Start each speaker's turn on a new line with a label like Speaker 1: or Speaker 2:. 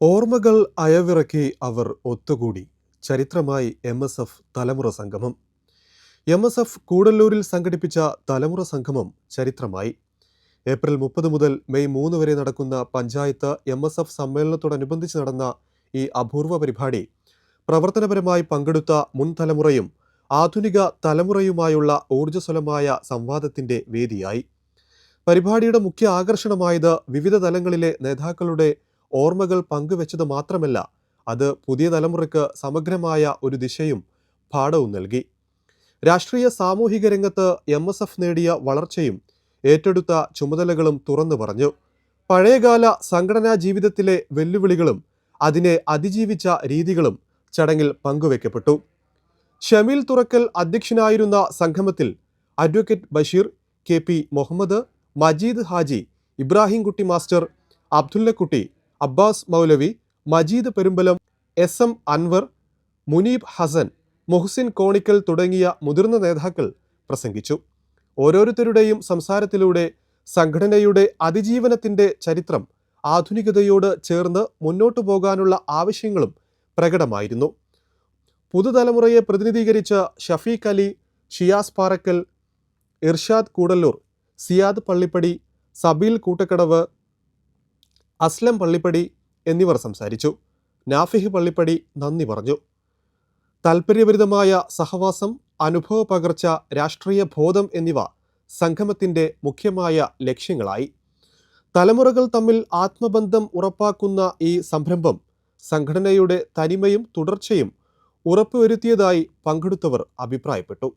Speaker 1: ഓർമ്മകൾ അയവിറക്കി അവർ ഒത്തുകൂടി. ചരിത്രമായി M S F തലമുറ സംഗമം. എം എസ് എഫ് കൂടല്ലൂരിൽ സംഘടിപ്പിച്ച തലമുറ സംഗമം ചരിത്രമായി. ഏപ്രിൽ മുപ്പത് മുതൽ മെയ് മൂന്ന് വരെ നടക്കുന്ന പഞ്ചായത്ത് എം എസ് എഫ് സമ്മേളനത്തോടനുബന്ധിച്ച് നടന്ന ഈ അപൂർവ പരിപാടി പ്രവർത്തനപരമായി പങ്കെടുത്ത മുൻ തലമുറയും ആധുനിക തലമുറയുമായുള്ള ഊർജസ്വലമായ സംവാദത്തിന്റെ വേദിയായി. പരിപാടിയുടെ മുഖ്യ ആകർഷണമായത് വിവിധ തലങ്ങളിലെ നേതാക്കളുടെ ഓർമ്മകൾ പങ്കുവെച്ചത് മാത്രമല്ല അത് പുതിയ തലമുറയ്ക്ക് സമഗ്രമായ ഒരു ദിശയും പാഠവും നൽകി. രാഷ്ട്രീയ സാമൂഹിക രംഗത്ത് എം എസ് എഫ് നേടിയ വളർച്ചയും ഏറ്റെടുത്ത ചുമതലകളും തുറന്നു പറഞ്ഞു. പഴയകാല സംഘടനാ ജീവിതത്തിലെ വെല്ലുവിളികളും അതിനെ അതിജീവിച്ച രീതികളും ചടങ്ങിൽ പങ്കുവെക്കപ്പെട്ടു. ഷമീൽ തുറക്കൽ അധ്യക്ഷനായിരുന്ന സംഗമത്തിൽ advocate Basheer K P Muhammad Majeed Haji Ibrahimkutty master Abdullakutty Abbas Moulavi Majeed Perumbalam S M Anwar Muneeb Hasan Muhsin Konikkal തുടങ്ങിയ മുതിർന്ന നേതാക്കൾ പ്രസംഗിച്ചു. ഓരോരുത്തരുടെയും സംസാരത്തിലൂടെ സംഘടനയുടെ അതിജീവനത്തിന്റെ ചരിത്രം ആധുനികതയോട് ചേർന്ന് മുന്നോട്ടു പോകാനുള്ള ആവശ്യങ്ങളും പ്രകടമായിരുന്നു. പുതുതലമുറയെ പ്രതിനിധീകരിച്ച ഷഫീഖ് അലി ഷിയാസ് പാറക്കൽ ഇർഷാദ് കൂടല്ലൂർ സിയാദ് പള്ളിപ്പടി സബീൽ കൂട്ടക്കടവ് അസ്ലം പള്ളിപ്പടി എന്നിവർ സംസാരിച്ചു. നാഫിഹ് പള്ളിപ്പടി നന്ദി പറഞ്ഞു. താൽപര്യപരിതമായ സഹവാസം അനുഭവ പകർച്ച രാഷ്ട്രീയ ബോധം എന്നിവ സംഗമത്തിന്റെ മുഖ്യമായ ലക്ഷ്യങ്ങളായി. തലമുറകൾ തമ്മിൽ ആത്മബന്ധം ഉറപ്പാക്കുന്ന ഈ സംരംഭം സംഘടനയുടെ തനിമയും തുടർച്ചയും ഉറപ്പുവരുത്തിയതായി പങ്കെടുത്തവർ അഭിപ്രായപ്പെട്ടു.